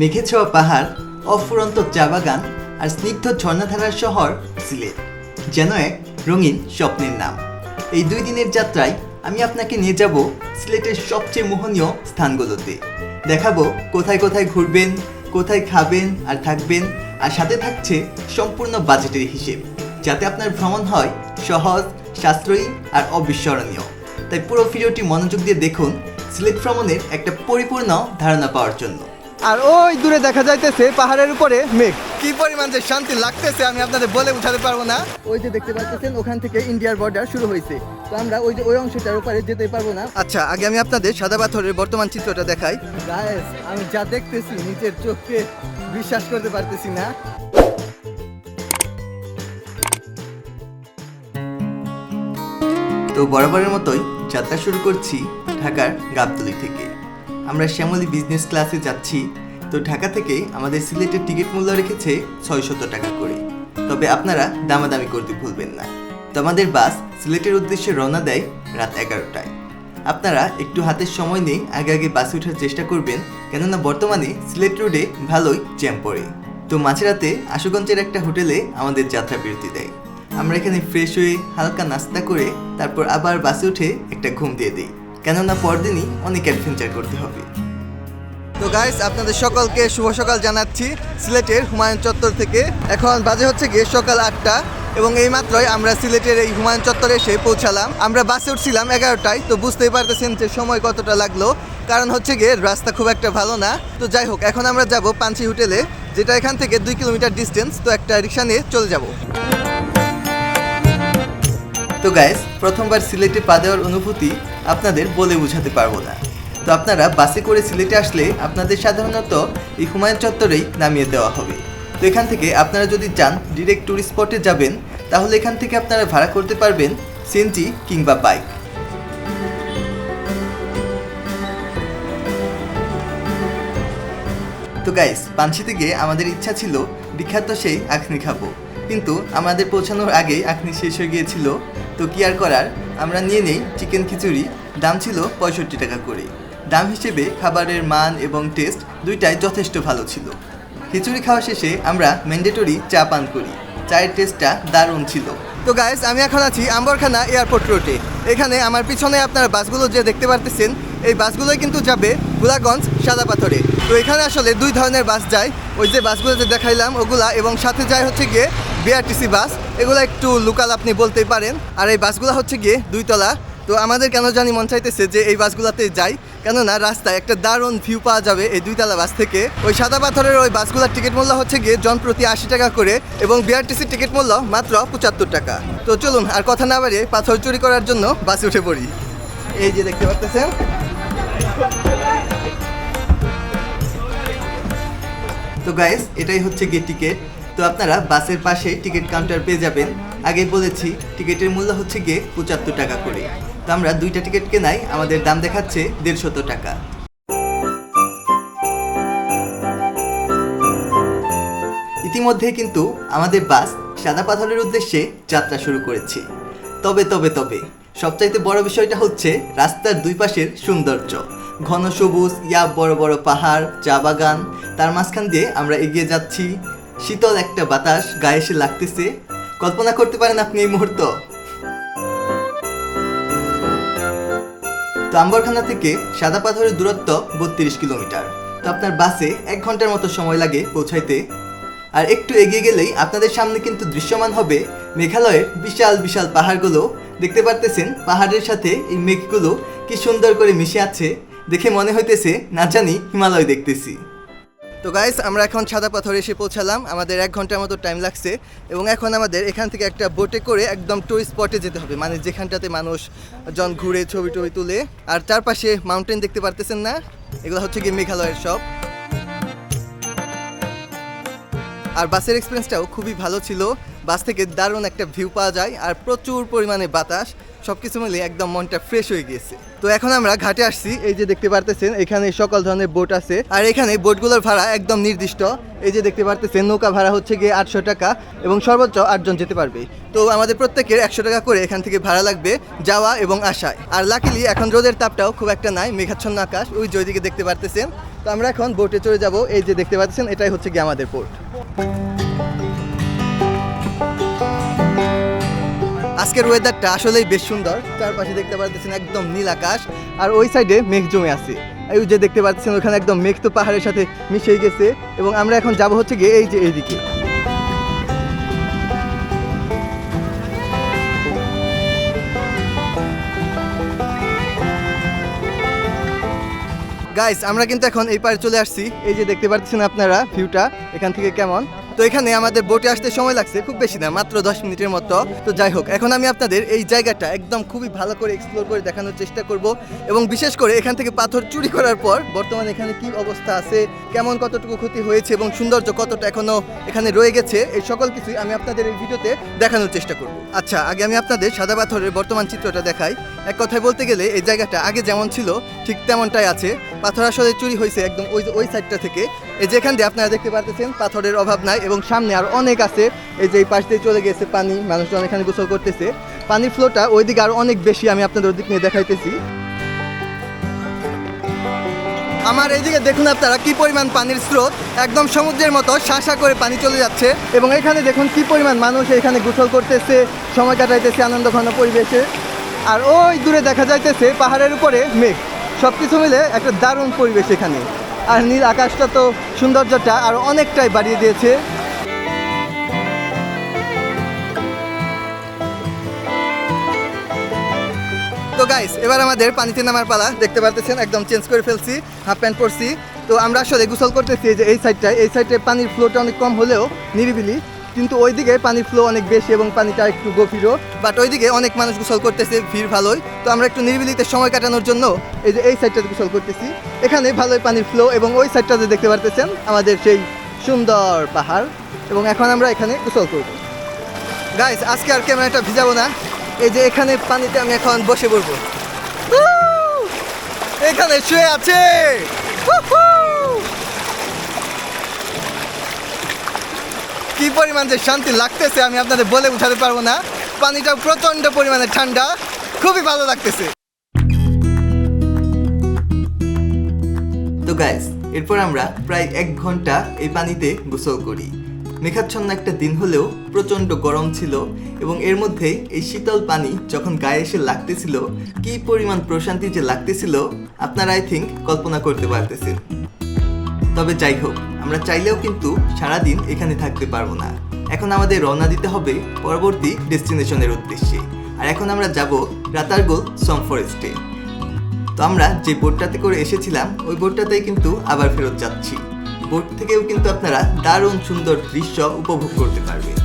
মেঘে ছোঁয়া পাহাড়, অফুরন্ত চা বাগান আর স্নিগ্ধ ঝর্ণাধারার শহর সিলেট, যেন এক রঙিন স্বপ্নের নাম। এই দুই দিনের যাত্রায় আমি আপনাকে নিয়ে যাব সিলেটের সবচেয়ে মোহনীয় স্থানগুলোতে। দেখাবো কোথায় কোথায় ঘুরবেন, কোথায় খাবেন আর থাকবেন আর সাথে থাকছে সম্পূর্ণ বাজেটের হিসেব, যাতে আপনার ভ্রমণ হয় সহজ, সাশ্রয়ী আর অবিস্মরণীয়। তাই পুরো ভিডিওটি মনোযোগ দিয়ে দেখুন সিলেট ভ্রমণের একটা পরিপূর্ণ ধারণা পাওয়ার জন্য। আর ওই দূরে দেখা যাইতেছে পাহাড়ের উপরে মেঘ। কি পরিমাণ যে শান্তি লাগতেছে আমি আপনাদের বলে উঠাতে পারব না। ওই যে দেখতে পাচ্ছেন ওখান থেকে ইন্ডিয়ার বর্ডার শুরু হয়েছে তো আমরা ওই যে ওই অংশটার উপরে যেতে পারব না। আচ্ছা আগে আমি আপনাদের সাদা পাথরের বর্তমান চিত্রটা দেখাই। গায়েস আমি যা দেখতেছি নিজের চোখকে বিশ্বাস করতে পারতেছি না। তো বরাবরের মতোই যাত্রা শুরু করছি ঢাকার গাবতলি থেকে। আমরা শ্যামলী বিজনেস ক্লাসে যাচ্ছি। তো ঢাকা থেকে আমাদের সিলেটের টিকিট মূল্য রেখেছে ছয়শত টাকা করে। তবে আপনারা দামাদামি করতে ভুলবেন না। তো আমাদের বাস সিলেটের উদ্দেশ্যে রওনা দেয় রাত এগারোটায়। আপনারা একটু হাতের সময় নিয়ে আগে আগে বাসে ওঠার চেষ্টা করবেন, কেননা বর্তমানে সিলেট রোডে ভালোই জ্যাম পড়ে। তো মাঝরাতে আশুগঞ্জের একটা হোটেলে আমাদের যাত্রা বিরতি দেয়। আমরা এখানে ফ্রেশ হয়ে হালকা নাস্তা করে তারপর আবার বাসে উঠে একটা ঘুম দিয়ে দিই। কেননা পরদিনই অনেক অ্যাডভেঞ্চার করতে হবে। তো গাইস আপনাদের সকলকে শুভ সকাল জানাচ্ছি সিলেটের হুমায়ুন চত্বর থেকে। এখন বাজে হচ্ছে গিয়ে সকাল আটটা এবং এই মাত্রই আমরা সিলেটের এই হুমায়ুন চত্বরে এসে পৌঁছালাম। আমরা বাসে উঠছিলাম এগারোটায়, তো বুঝতেই পারতেছেন যে সময় কতটা লাগল। কারণ হচ্ছে গিয়ে রাস্তা খুব একটা ভালো না। তো যাই হোক, এখন আমরা যাব পাঞ্চি হোটেলে, যেটা এখান থেকে দুই কিলোমিটার ডিস্টেন্স তো একটা রিক্সা নিয়ে চলে যাব। তো গাইস প্রথমবার সিলেটে পা দেওয়ার অনুভূতি আপনাদের বলে বোঝাতে পারব না। তো আপনারা বাসে করে সিলেটে আসলে আপনাদের সাধারণত এই হুমায়ুন চত্বরেই নামিয়ে দেওয়া হবে। তো এখান থেকে আপনারা যদি চান ডিরেক্ট ট্যুরিস্ট স্পটে যাবেন, তাহলে এখান থেকে আপনারা ভাড়া করতে পারবেন সিএনজি কিংবা বাইক তো গাইস পাঞ্চিতে গিয়ে আমাদের ইচ্ছা ছিল বিখ্যাত সেই আখনি খাব। কিন্তু আমাদের পৌঁছানোর আগে আখনি শেষ হয়ে গিয়েছিল তো কি আর করার? আমরা নিয়ে নেই চিকেন খিচুড়ি। দাম ছিল পঁয়ষট্টি টাকা করে। দাম হিসেবে খাবারের মান এবং টেস্ট দুইটাই যথেষ্ট ভালো ছিল। খিচুড়ি খাওয়া শেষে আমরা ম্যান্ডেটরি চা পান করি। চায়ের টেস্টটা দারুণ ছিল। তো গাইস আমি এখন আছি আম্বরখানা এয়ারপোর্ট রোডে। এখানে আমার পিছনে আপনারা বাসগুলো যে দেখতে পারতেছেন, এই বাসগুলোই কিন্তু যাবে গুলাগঞ্জ সাদা পাথরে। তো এখানে আসলে দুই ধরনের বাস যায়। ওই যে বাসগুলো যে দেখাইলাম, ওগুলা এবং সাথে যায় হচ্ছে গিয়ে বিআরটিসি বাস। এগুলো একটু লোকাল আপনি বলতেই পারেন। আর এই বাসগুলো হচ্ছে গিয়ে দুইতলা তো আমাদের কেন জানি মন চাইতেছে যে এই বাসগুলোতে যাই? কেননা রাস্তায় একটা দারুণ ভিউ পাওয়া যাবে এই দুইতলা বাস থেকে। ওই সাদা পাথরের ওই বাসগুলোর টিকিট মূল্য হচ্ছে গিয়ে জন প্রতি আশি টাকা করে এবং বিআরটিসির টিকিট মূল্য মাত্র পঁচাত্তর টাকা। তো চলুন, আর কথা না বাড়িয়ে পাথর চুরি করার জন্য বাসে উঠে পড়ি। এই যে দেখতে পাচ্ছেন। তো গাইস এটাই হচ্ছে গিয়ে টিকিট তো আপনারা বাসের পাশে টিকিট কাউন্টার পেয়ে যাবেন। আগে বলেছি টিকিটের মূল্য হচ্ছে গিয়ে পঁচাত্তর টাকা করে। তো আমরা দুইটা টিকিট কেনাই আমাদের দাম দেখাচ্ছে দেড়শত টাকা। ইতিমধ্যে কিন্তু আমাদের বাস সাদা পাথরের উদ্দেশ্যে যাত্রা শুরু করেছে। তবে তবে তবে, সবচাইতে বড় বিষয়টা হচ্ছে রাস্তার দুই পাশের সৌন্দর্য। ঘন সবুজ, ইয়া বড় বড় পাহাড়, চা বাগান, তার মাঝখান দিয়ে আমরা এগিয়ে যাচ্ছি। শীতল একটা বাতাস গায়ে এসে লাগতেছে। কল্পনা করতে পারেন আপনি এই মুহূর্ত। আম্বরখানা থেকে সাদা পাথরের দূরত্ব বত্রিশ কিলোমিটার। তো আপনার বাসে এক ঘণ্টার মতো সময় লাগে পৌঁছাইতে। আর একটু এগিয়ে গেলেই আপনাদের সামনে কিন্তু দৃশ্যমান হবে মেঘালয়ের বিশাল বিশাল পাহাড়গুলো। দেখতে পারতেছেন পাহাড়ের সাথে এই মেঘগুলো কি সুন্দর করে মিশে আছে। দেখে মনে হইতেছে, না জানি হিমালয় দেখতেছি। তো গাইস আমরা এখন সাদা পাথরে এসে পৌঁছালাম। আমাদের এক ঘণ্টার মতো টাইম লাগছে এবং এখন আমাদের এখান থেকে একটা বোটে করে একদম টুরিস্ট স্পটে যেতে হবে। মানে যেখানটাতে মানুষ, জন ঘুরে ছবি টবি তুলে। আর চারপাশে মাউন্টেন দেখতে পারতেছেন না, এগুলো হচ্ছে গিয়ে মেঘালয়ের সব। আর বাসের এক্সপিরিয়েন্সটাও খুবই ভালো ছিল। বাস থেকে দারুণ একটা ভিউ পাওয়া যায় আর প্রচুর পরিমাণে বাতাস সব কিছু একদম মনটা ফ্রেশ হয়ে গিয়েছে। তো এখন আমরা ঘাটে আসছি, এই যে দেখতে পারতেছেন, এখানে সকল ধরনের বোট আছে। আর এখানে বোটগুলোর ভাড়া একদম নির্দিষ্ট। এই যে দেখতে পারতেছেন, নৌকা ভাড়া হচ্ছে গিয়ে আটশো টাকা এবং সর্বোচ্চ আটজন যেতে পারবে। তো আমাদের প্রত্যেকের একশো টাকা করে এখান থেকে ভাড়া লাগবে যাওয়া এবং আসায় আর লাকিলি এখন রোদের তাপটাও খুব একটা নাই, মেঘাচ্ছন্ন আকাশ, ওই যে ওইদিকে দেখতে পারতেছেন। তো আমরা এখন বোটে চলে যাব, এই যে দেখতে পাচ্ছেন এটাই হচ্ছে গিয়ে আমাদের বোট আজকের ওয়েদারটা আসলেই বেশ সুন্দর। চারপাশে দেখতে পাচ্ছেন একদম নীল আকাশ, আর ওই সাইডে মেঘ জমে আছে। এই যে দেখতে পাচ্ছেন ওখানে একদম মেঘ তো পাহাড়ের সাথে মিশে গেছে। এবং আমরা এখন যাব হচ্ছে গিয়ে এই যে এইদিকে। গাইস আমরা কিন্তু এখন এই পারে চলে আসছি। এই যে দেখতে পাচ্ছেন আপনারা ভিউটা এখান থেকে কেমন? তো এখানে আমাদের বোটে আসতে সময় লাগছে, খুব বেশি না, মাত্র দশ মিনিটের মতো। তো যাই হোক, এখন আমি আপনাদের এই জায়গাটা একদম খুবই ভালো করে এক্সপ্লোর করে দেখানোর চেষ্টা করব এবং বিশেষ করে এখান থেকে পাথর চুরি করার পর বর্তমানে এখানে কি অবস্থা আছে, কেমন কতটুকু ক্ষতি হয়েছে এবং সৌন্দর্য কতটা এখনও এখানে রয়ে গেছে, এই সকল কিছুই আমি আপনাদের এই ভিডিওতে দেখানোর চেষ্টা করব। আচ্ছা আগে আমি আপনাদের সাদা পাথরের বর্তমান চিত্রটা দেখাই। এক কথায় বলতে গেলে এই জায়গাটা আগে যেমন ছিল, ঠিক তেমনটাই আছে। পাথর আসলে চুরি হয়েছে একদম ওই ওই সাইডটা থেকে। এই যেখান দিয়ে আপনারা দেখতে পারতেছেন, পাথরের অভাব নাই এবং সামনে আর অনেক আছে। এই যে এই পাশ দিয়ে চলে গেছে পানি, মানুষজন এখানে গোসল করতেছে। পানির ফ্লোটা ওইদিকে আরও অনেক বেশি আমি আপনাদের ওদিক নিয়ে দেখাইতেছি। আমার এইদিকে দেখুন আপনারা কি পরিমাণ পানির স্রোত। একদম সমুদ্রের মতো শাসা করে পানি চলে যাচ্ছে এবং এখানে দেখুন কি পরিমাণ মানুষ এখানে গোসল করতেছে, সময় কাটাইতেছে আনন্দ ঘন পরিবেশে। আর ওই দূরে দেখা যাইতেছে পাহাড়ের উপরে মেঘ। সব কিছু মিলে একটা দারুণ পরিবেশ এখানে। আর নীল আকাশটা তো সৌন্দর্যটা আর অনেকটাই বাড়িয়ে দিয়েছে। তো গাইস এবার আমাদের পানিতে নামার পালা। দেখতে পারতেছেন, একদম চেঞ্জ করে ফেলছি হাফ প্যান্ট পরছি। তো আমরা আসলে গোসল করতেছি যে এই সাইডটায় এই সাইডে পানির ফ্লোটা অনেক কম হলেও নিরিবিলি। কিন্তু ওইদিকে পানির ফ্লো অনেক বেশি এবং পানিটা একটু গভীরও বাট ওইদিকে অনেক মানুষ গোসল করতেছে, ভিড় ভালোই। তো আমরা একটু নিরিবিলিতে সময় কাটানোর জন্য এই যে এই সাইডটাতে গোসল করতেছি। এখানে ভালোই পানির ফ্লো এবং ওই সাইডটাতে দেখতে পারতেছেন আমাদের সেই সুন্দর পাহাড় এবং এখন আমরা এখানে গোসল করব। গাইস আজকে আর ক্যামেরাটা ভিজাবো না। এই যে এখানে পানিতে আমি এখন বসে পড়ব। এখানে শুয়ে আছে। কি পরিমাণ যে শান্তি লাগতেছে আমি আপনাদের বলে উঠাতে পারব না। পানিটা প্রচণ্ড পরিমাণে ঠান্ডা, খুবই ভালো লাগতেছে। তো গাইস এরপর আমরা প্রায় এক ঘণ্টা এই পানিতে গোসল করি। মেঘাচ্ছন্ন একটা দিন হলেও প্রচণ্ড গরম ছিল এবং এর মধ্যে এই শীতল পানি যখন গায়ে এসে লাগতেছিল, কি পরিমাণ প্রশান্তি যে লাগতেছিল, আপনারা আই থিঙ্ক কল্পনা করতে পারতেছেন। তবে যাই হোক আমরা চাইলেও কিন্তু সারাদিন এখানে থাকতে পারব না। এখন আমাদের রওনা দিতে হবে পরবর্তী ডেস্টিনেশনের উদ্দেশ্যে। আর এখন আমরা যাব রাতারগোল সম ফরেস্টে। তো আমরা যে বোটটাতে করে এসেছিলাম, ওই বোটটাতেই কিন্তু আবার ফেরত যাচ্ছি। বোট থেকেও কিন্তু আপনারা দারুণ সুন্দর দৃশ্য উপভোগ করতে পারবেন।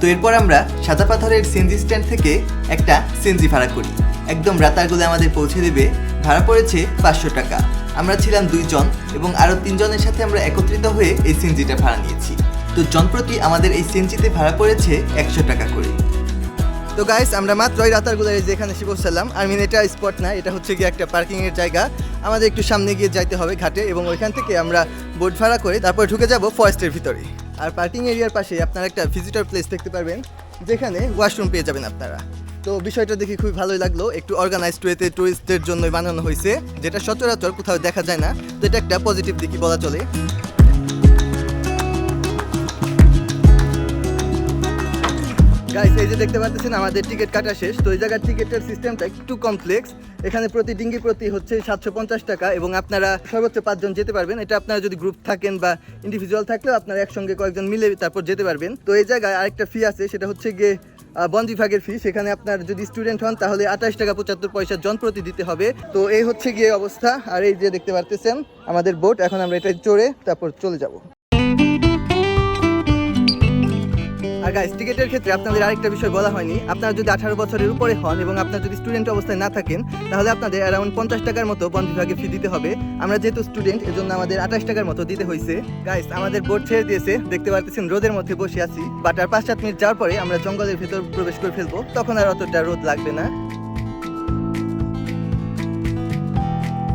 তো এরপর আমরা সাদা পাথরের সিনজি স্ট্যান্ড থেকে একটা সিনজি ভাড়া করি। একদম রাতারগুলো আমাদের পৌঁছে দেবে। ভাড়া পড়েছে পাঁচশো টাকা। আমরা ছিলাম দুইজন এবং আরও তিনজনের সাথে আমরা একত্রিত হয়ে এই সিএনজিটা ভাড়া নিয়েছি। তো জনপ্রতি আমাদের এই সিএনজিতে ভাড়া পড়েছে একশো টাকা করে। তো গাইস আমরা মাত্রই রাতারগুলো এই যে এখানে এসে পৌঁছালাম। আর মিন এটা স্পট না, এটা হচ্ছে গিয়ে একটা পার্কিং এর জায়গা। আমাদের একটু সামনে গিয়ে যাইতে হবে ঘাটে এবং ওইখান থেকে আমরা বোট ভাড়া করে তারপর ঢুকে যাব ফরেস্টের ভিতরে। আর পার্কিং এরিয়ার পাশে আপনারা একটা ভিজিটর প্লেস দেখতে পারবেন, যেখানে ওয়াশরুম পেয়ে যাবেন আপনারা। তো বিষয়টা দেখে খুবই ভালোই লাগল। একটু অর্গানাইজড ওয়েতে টুরিস্টদের জন্য বানানো হয়েছে, যেটা সচরাচর কোথাও দেখা যায় না। তো এটা একটা পজিটিভ দিকই বলা চলে। গাইস এই যে দেখতে পাচ্ছেন, আমাদের টিকিট কাটা শেষ। তো এই জায়গার টিকিটের সিস্টেমটা একটু কমপ্লেক্স এখানে প্রতি ডিঙ্গি প্রতি হচ্ছে সাতশো পঞ্চাশ টাকা এবং আপনারা সর্বোচ্চ পাঁচজন যেতে পারবেন। এটা আপনারা যদি গ্রুপ থাকেন বা ইন্ডিভিজুয়াল থাকলেও আপনারা একসঙ্গে কয়েকজন মিলে তারপর যেতে পারবেন। তো এই জায়গায় আরেকটা ফি আছে, সেটা হচ্ছে গিয়ে বন বিভাগের ফি সেখানে আপনার যদি স্টুডেন্ট হন, তাহলে আঠাশ টাকা পঁচাত্তর পয়সা জন প্রতি দিতে হবে। তো এই হচ্ছে গিয়ে অবস্থা। আর এই যে দেখতে পারতেছেন, আমাদের বোট এখন আমরা এটা চড়ে তারপর চলে যাব। আর গাইস টিকেটের ক্ষেত্রে আপনাদের আরেকটা বিষয় বলা হয়নি। আপনারা যদি আঠারো বছরের উপরে হন এবং আপনার যদি স্টুডেন্ট অবস্থায় না থাকেন, তাহলে আপনাদের অ্যারাউন্ড পঞ্চাশ টাকার মতো বন বিভাগে ফি দিতে হবে। আমরা যেহেতু স্টুডেন্ট এজন্য আমাদের আঠাশ টাকার মতো দিতে হয়েছে। গাইস আমাদের বোট ছেড়ে দিয়েছে। দেখতে পারতেছেন, রোদের মধ্যে বসে আছি। বাট আর পাঁচ, সাত মিনিট যাওয়ার পরে আমরা জঙ্গলের ভেতর প্রবেশ করে ফেলব। তখন আর অতটা রোদ লাগবে না।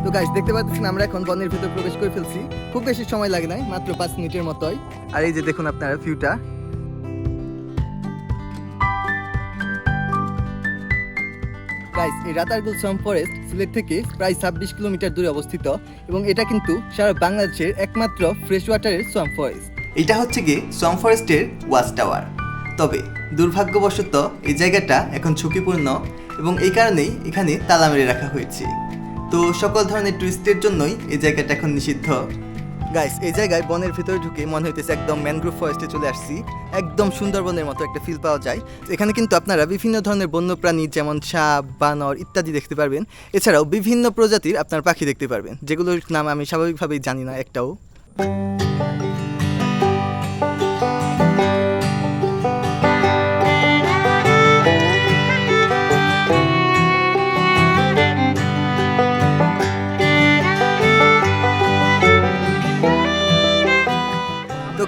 তো গাইস দেখতে পাচ্ছেন আমরা এখন বনের ভিতর প্রবেশ করে ফেলছি। খুব বেশি সময় লাগে নাই, মাত্র পাঁচ মিনিটের মতোই। আর এই যে দেখুন আপনারা ভিউটা এই রাতারগুল সোয়াম ফরেস্ট সিলেট থেকে প্রায় ছাব্বিশ কিলোমিটার দূরে অবস্থিত এবং এটা কিন্তু সারা বাংলাদেশের একমাত্র ফ্রেশ ওয়াটারের সোয়াম ফরেস্ট এটা হচ্ছে গিয়ে সম ফরেস্টের ওয়াচ টাওয়ার তবে দুর্ভাগ্যবশত এই জায়গাটা এখন ঝুঁকিপূর্ণ এবং এই কারণেই এখানে তালা মেরে রাখা হয়েছে। তো সকল ধরনের টুরিস্টের জন্যই এই জায়গাটা এখন নিষিদ্ধ। গাইস এই জায়গায় বনের ভিতরে ঢুকে মনে হইতেছে একদম ম্যানগ্রোভ ফরেস্টে চলে আসছি। একদম সুন্দরবনের মতো একটা ফিল পাওয়া যায়। এখানে কিন্তু আপনারা বিভিন্ন ধরনের বন্যপ্রাণী যেমন সাপ, বানর ইত্যাদি দেখতে পারবেন। এছাড়াও বিভিন্ন প্রজাতির আপনার পাখি দেখতে পারবেন, যেগুলোর নাম আমি স্বাভাবিকভাবেই জানি না একটাও।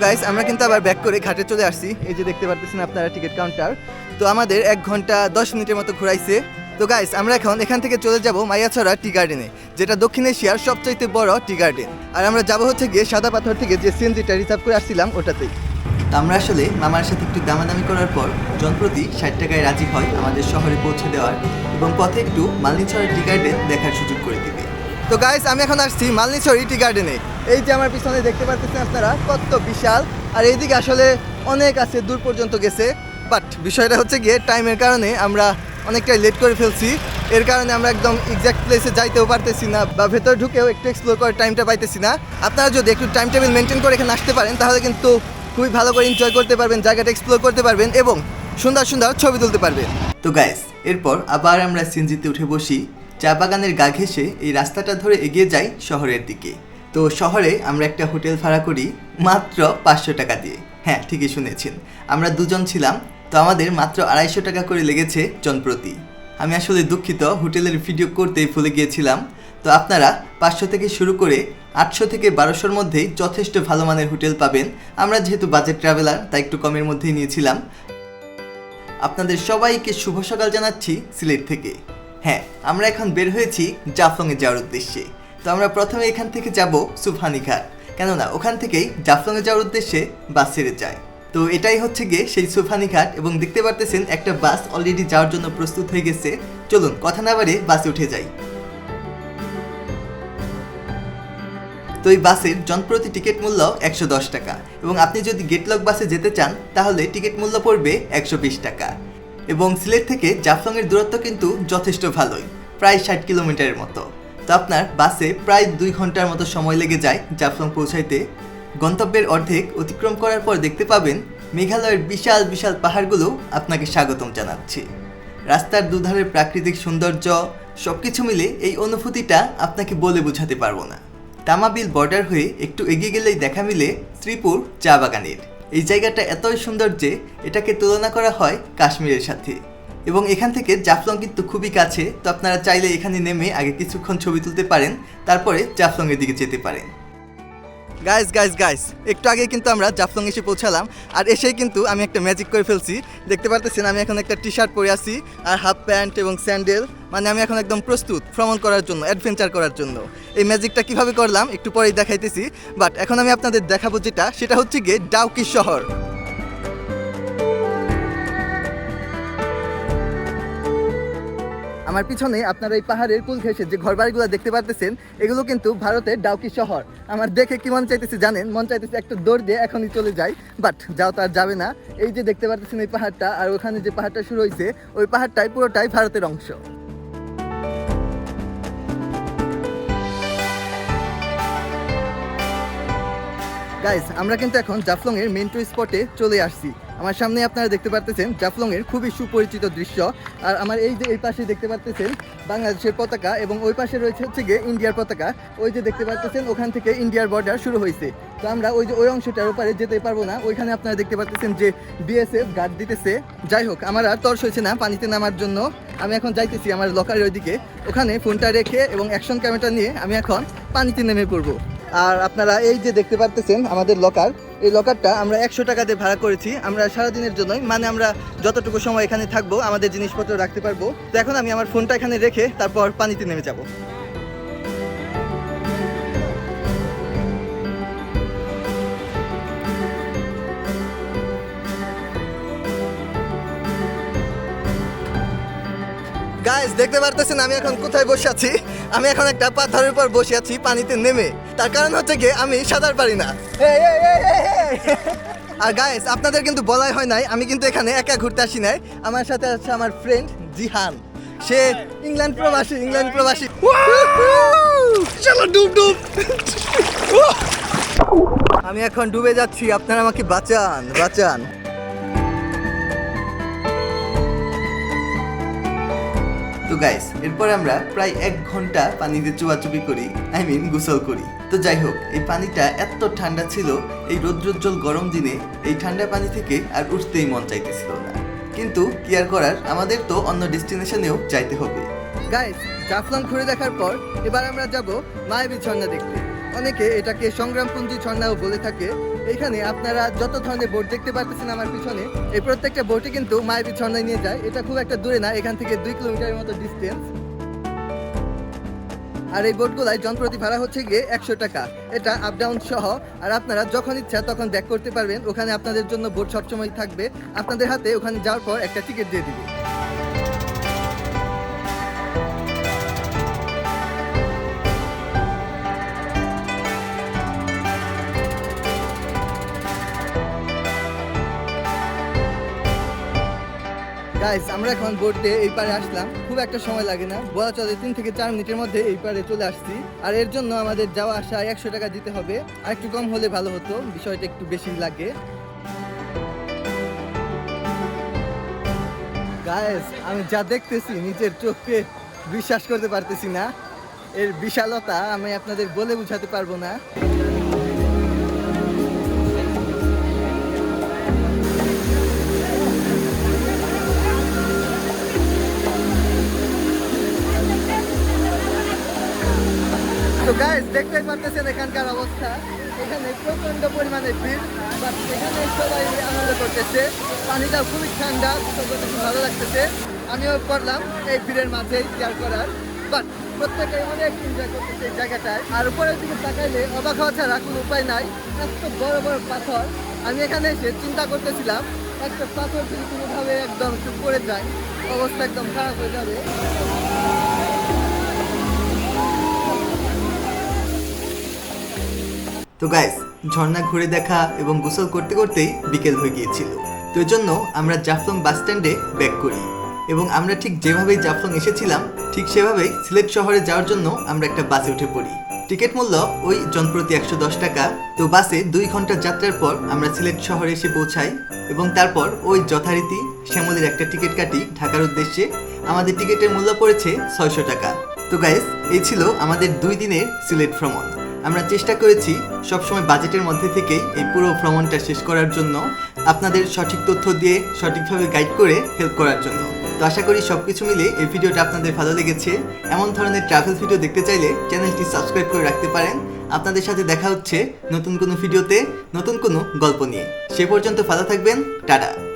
গাইস আমরা কিন্তু আবার ব্যাক করে ঘাটে চলে আসছি। এই যে দেখতে পারতেছেন আপনারা টিকিট কাউন্টার তো আমাদের এক ঘণ্টা দশ মিনিটের মতো ঘুরাইছে। তো গাইস আমরা এখন এখান থেকে চলে যাব মাইয়াছড়া টি গার্ডেনে, যেটা দক্ষিণ এশিয়ার সবচাইতে বড় টি গার্ডেন। আর আমরা যাব হচ্ছে গিয়ে সাদা পাথর থেকে যে সিএনজিটা রিজার্ভ করে আসছিলাম, ওটাতেই। আমরা আসলে মামার সাথে একটু দামাদামি করার পর জনপ্রতি ষাট টাকায় রাজি হয় আমাদের শহরে পৌঁছে দেওয়ার এবং পথে একটু মালনিছড়া টি গার্ডেন দেখার সুযোগ করে দিবে। তো গাইস আমি এখন আসছি মালনিছড়ি টি গার্ডেনে এই যে আমার পিছনে দেখতে পাচ্ছেন আপনারা, কত বিশাল। আর এইদিকে আসলে অনেক আছে, দূর পর্যন্ত গেছে। বাট বিষয়টা হচ্ছে গিয়ে টাইমের কারণে আমরা অনেকটাই লেট করে ফেলছি। এর কারণে আমরা একদম এক্সাক্ট প্লেসে যাইতেও পারতেছি না বা ভেতর ঢুকেও একটু এক্সপ্লোর করার টাইমটা পাইতেছি না। আপনারা যদি একটু টাইম টেবিল মেনটেন করে এখানে আসতে পারেন, তাহলে কিন্তু খুবই ভালো করে এনজয় করতে পারবেন, জায়গাটা এক্সপ্লোর করতে পারবেন এবং সুন্দর সুন্দর ছবি তুলতে পারবেন। তো গাইস এরপর আবার আমরা সিনজিতে উঠে বসি। চা বাগানের গা ঘেঁষে এই রাস্তাটা ধরে এগিয়ে যাই শহরের দিকে। তো শহরে আমরা একটা হোটেল ভাড়া করি মাত্র পাঁচশো টাকা দিয়ে। হ্যাঁ ঠিকই শুনেছেন। আমরা দুজন ছিলাম, তো আমাদের মাত্র আড়াইশো টাকা করে লেগেছে জনপ্রতি। আমি আসলে দুঃখিত, হোটেলের ভিডিও করতেই ভুলে গিয়েছিলাম। তো আপনারা পাঁচশো থেকে শুরু করে আটশো থেকে বারোশোর মধ্যেই যথেষ্ট ভালো মানের হোটেল পাবেন। আমরা যেহেতু বাজেট ট্রাভেলার, তাই একটু কমের মধ্যেই নিয়েছিলাম। আপনাদের সবাইকে শুভ সকাল জানাচ্ছি সিলেট থেকে। হ্যাঁ আমরা এখন বের হয়েছি জাফলংয়ে যাওয়ার উদ্দেশ্যে। তো আমরা প্রথমে এখান থেকে যাব সুফানি ঘাট। কেননা ওখান থেকেই জাফলংয়ে যাওয়ার উদ্দেশ্যে বাস ছেড়ে যায়। তো এটাই হচ্ছে গিয়ে সেই সুফানি ঘাট এবং দেখতে পারতেছেন একটা বাস অলরেডি যাওয়ার জন্য প্রস্তুত হয়ে গেছে। চলুন, কথা না বাড়ে বাসে উঠে যাই। তো এই বাসের জনপ্রতি টিকিট মূল্য একশো দশ টাকা এবং আপনি যদি গেটলক বাসে যেতে চান, তাহলে টিকিট মূল্য পড়বে একশো বিশ টাকা। এবং সিলেট থেকে জাফলংয়ের দূরত্ব কিন্তু যথেষ্ট ভালোই, প্রায় ষাট কিলোমিটারের মতো। তো আপনার বাসে প্রায় দুই ঘণ্টার মতো সময় লেগে যায় জাফলং পৌঁছাইতে। গন্তব্যের অর্ধেক অতিক্রম করার পর দেখতে পাবেন মেঘালয়ের বিশাল বিশাল পাহাড়গুলো আপনাকে স্বাগতম জানাচ্ছে। রাস্তার দুধারের প্রাকৃতিক সৌন্দর্য সব কিছু মিলে এই অনুভূতিটা আপনাকে বলে বোঝাতে পারব না। তামাবিল বর্ডার হয়ে একটু এগিয়ে গেলেই দেখা মিলে শ্রীপুর চা বাগানের। এই জায়গাটা এতই সুন্দর যে এটাকে তুলনা করা হয় কাশ্মীরের সাথে। এবং এখান থেকে জাফলং কিন্তু খুবই কাছে, তো আপনারা চাইলে এখানে নেমে আগে কিছুক্ষণ ছবি তুলতে পারেন, তারপরে জাফলংয়ের দিকে যেতে পারেন। গাইস গাইস গাইস একটু আগে কিন্তু আমরা জাফলং এসে পৌঁছালাম, আর এসেই কিন্তু আমি একটা ম্যাজিক করে ফেলছি। দেখতে পারতেছেন, আমি এখন একটা টি শার্ট পরে আছি, আর হাফ প্যান্ট এবং স্যান্ডেল মানে আমি এখন একদম প্রস্তুত ভ্রমণ করার জন্য অ্যাডভেঞ্চার করার জন্য। এই ম্যাজিকটা কীভাবে করলাম, একটু পরেই দেখাইতেছি বাট এখন আমি আপনাদের দেখাবো যেটা, সেটা হচ্ছে গিয়ে ডাউকি শহর। আমার পিছনে আপনারা এই পাহাড়ের কুল ঘেঁষে যে ঘরবাড়িগুলো দেখতে পারতেছেন, এগুলো কিন্তু ভারতের ডাউকি শহর। আমার দেখে কি মন চাইতেছে জানেন? মন চাইতেছে একটা দৌড় দিয়ে এখনই চলে যাই বাট যাও তো আর যাবে না। এই যে দেখতে পারতেছেন এই পাহাড়টা, আর ওখানে যে পাহাড়টা শুরু হয়েছে, ওই পাহাড়টাই পুরোটাই ভারতের অংশ। গাইস আমরা কিন্তু এখন জাফলং এর মেন টু স্পটে চলে আসছি। আমার সামনে আপনারা দেখতে পারতেছেন জাফলংয়ের খুবই সুপরিচিত দৃশ্য। আর আমার এই যে এই পাশে দেখতে পারতেছেন বাংলাদেশের পতাকা এবং ওই পাশে রয়েছে হচ্ছে গিয়ে ইন্ডিয়ার পতাকা। ওই যে দেখতে পারতেছেন ওখান থেকে ইন্ডিয়ার বর্ডার শুরু হয়েছে। তো আমরা ওই যে ওই অংশটার উপরে যেতে পারব না। ওইখানে আপনারা দেখতে পারতেছেন যে বিএসএফ গার্ড দিতেছে। যাই হোক, আমার আর তর্স হয়েছে না পানিতে নামার জন্য। আমি এখন যাইতেছি আমার লকারের ওইদিকে। ওখানে ফোনটা রেখে এবং অ্যাকশন ক্যামেরাটা নিয়ে আমি এখন পানিতে নেমে পড়ব। আর আপনারা এই যে দেখতে পারতেছেন আমাদের লকার এই লকারটা আমরা একশো টাকাতে ভাড়া করেছি। আমরা সারাদিনের জন্যই মানে আমরা যতটুকু সময় এখানে থাকব, আমাদের জিনিসপত্র রাখতে পারব। তো এখন আমি আমার ফোনটা এখানে রেখে তারপর পানিতে নেমে যাব। গাইস দেখতে পারতেছেন আমি এখন কোথায় বসে আছি? আমি এখন একটা পাথরের উপর বসে আছি পানিতে নেমে। তার কারণ হচ্ছে গিয়ে আমি সাঁতার পারি না। আর গাইস আপনাদের কিন্তু বলাই হয় নাই আমি কিন্তু এখানে একা ঘুরতে আসি নাই। আমার সাথে আছে আমার ফ্রেন্ড জিহান। সে ইংল্যান্ড প্রবাসী ইংল্যান্ড প্রবাসী। চলো ডুব ডুব! আমি এখন ডুবে যাচ্ছি আপনারা আমাকে বাঁচান বাঁচান। গাইস এরপর আমরা প্রায় এক ঘণ্টা পানিতে চুয়াচুপি করি আই মিন গোসল করি। তো যাই হোক, এই পানিটা এত ঠান্ডা ছিল, এই রৌদ্রোজ্জ্বল গরম দিনে এই ঠান্ডা পানি থেকে আর উঠতেই মন চাইতেছিল না। কিন্তু কি আর করার, আমাদের তো অন্য ডেস্টিনেশনেও যাইতে হবে। গাইস জাফলং ঘুরে দেখার পর এবার আমরা যাব মায়াবী ঝর্ণা দেখতে। অনেকে এটাকে সংগ্রামপুঞ্জি ঝর্ণাও বলে থাকে এখানে আপনারা যত ধরনের বোট দেখতে পাচ্ছেন আমার পিছনে, এই প্রত্যেকটা বোটই কিন্তু মায়াবী ঝর্ণায় নিয়ে যায়। এটা খুব একটা দূরে না, এখান থেকে দুই কিলোমিটারের মতো ডিস্টেন্স আর এই বোটগুলাই জনপ্রতি ভাড়া হচ্ছে গিয়ে একশো টাকা। এটা আপ ডাউন সহ, আর আপনারা যখন ইচ্ছা তখন ব্যাক করতে পারবেন। ওখানে আপনাদের জন্য বোট সবসময় থাকবে। আপনাদের হাতে ওখানে যাওয়ার পর একটা টিকিট দিয়ে দিবে। গাইস আমরা এখন দিয়ে এই পারে আসলাম। খুব একটা সময় লাগে না। বলা চলে তিন থেকে চার মিনিটের মধ্যে এই পারে চলে আসছি। আর এর জন্য আমাদের যাওয়া আসা একশো টাকা দিতে হবে। আর একটু কম হলে ভালো হতো। বিষয়টা একটু বেশি লাগে। গাইস আমি যা দেখতেছি নিজের চোখকে বিশ্বাস করতে পারতেছি না। এর বিশালতা আমি আপনাদের বলে বোঝাতে পারব না। অবস্থা। এখানে প্রচণ্ড পরিমাণে ভিড় বাট এখানে সবাই আনন্দ করতেছে। পানিটা খুবই ঠান্ডা ভালো লাগতেছে। আমিও করলাম, এই ভিড়ের মাঝেই কেয়ার করার। বাট প্রত্যেকে অনেক এনজয় করতেছে এই জায়গাটায়। আর উপরের দিকে তাকাইলে অবাক হওয়া ছাড়া কোনো উপায় নাই। এত বড় বড় পাথর। আমি এখানে এসে চিন্তা করতেছিলাম, একটা পাথর যদি কোনোভাবে একদম পড়ে যায়, অবস্থা একদম খারাপ হয়ে যাবে। তো গাইস ঝর্ণা ঘুরে দেখা এবং গোসল করতে করতেই বিকেল হয়ে গিয়েছিল। তো এর জন্য আমরা জাফলং বাস স্ট্যান্ডে ব্যাক করি এবং আমরা ঠিক যেভাবেই জাফলং এসেছিলাম, ঠিক সেভাবেই সিলেট শহরে যাওয়ার জন্য আমরা একটা বাসে উঠে পড়ি। টিকিট মূল্য ওই জনপ্রতি একশো দশ টাকা। তো বাসে দুই ঘণ্টা যাত্রার পর আমরা সিলেট শহরে এসে পৌঁছাই এবং তারপর ওই যথারীতি শ্যামলের একটা টিকিট কাটি ঢাকার উদ্দেশ্যে। আমাদের টিকিটের মূল্য পড়েছে ছয়শো টাকা। তো গাইস এই ছিল আমাদের দুই দিনের সিলেট ভ্রমণ। আমরা চেষ্টা করেছি সবসময় বাজেটের মধ্যে থেকেই এই পুরো ভ্রমণটা শেষ করার জন্য আপনাদের সঠিক তথ্য দিয়ে সঠিকভাবে গাইড করে হেল্প করার জন্য। তো আশা করি সব কিছু মিলে এই ভিডিওটা আপনাদের ভালো লেগেছে। এমন ধরনের ট্রাভেল ভিডিও দেখতে চাইলে চ্যানেলটি সাবস্ক্রাইব করে রাখতে পারেন। আপনাদের সাথে দেখা হচ্ছে নতুন কোনো ভিডিওতে নতুন কোনো গল্প নিয়ে। সে পর্যন্ত ভালো থাকবেন। টাটা।